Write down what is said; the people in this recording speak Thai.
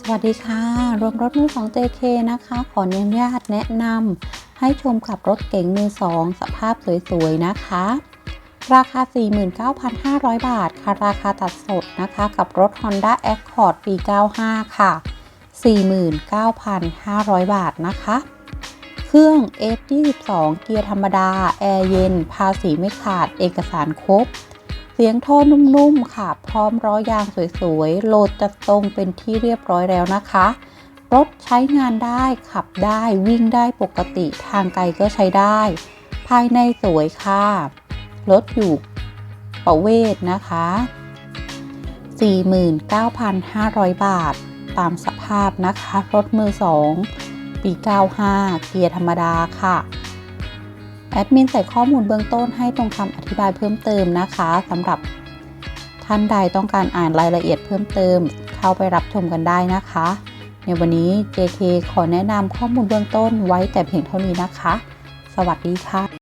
สวัสดีค่ะ รวมรถมือสอง JK นะคะ ขออนุญาตแนะนำให้ชมขับรถเก๋งมือสอง สภาพสวยๆ นะคะ ราคา 49,500 บาท ค่ะ ราคาตัดสดนะคะ กับรถ Honda Accord ปี 95 ค่ะ 49,500 บาทนะคะ เครื่อง F22 เกียร์ธรรมดา แอร์เย็น ภาษีไม่ขาด เอกสารครบ เสียงท่อนุ่มๆค่ะ พร้อมล้อยางสวยๆ โหลดจัดตรงเป็นที่เรียบร้อยแล้วนะคะ รถใช้งานได้ขับได้วิ่งได้ปกติทางไกลก็ใช้ได้ ภายในสวยค่ะ รถอยู่ประเวศนะคะ 49,500 บาท ตามสภาพนะคะ รถมือ2ปี 95 เกียร์ธรรมดาค่ะ แอดมินใส่ข้อมูลเบื้องต้นให้ตรงคำอธิบายเพิ่มเติมนะคะสำหรับท่านใดต้องการอ่านรายละเอียดเพิ่มเติม เข้าไปรับชมกันได้นะคะ ในวันนี้ JK ขอแนะนำข้อมูลเบื้องต้นไว้แต่เพียงเท่านี้นะคะ สวัสดีค่ะ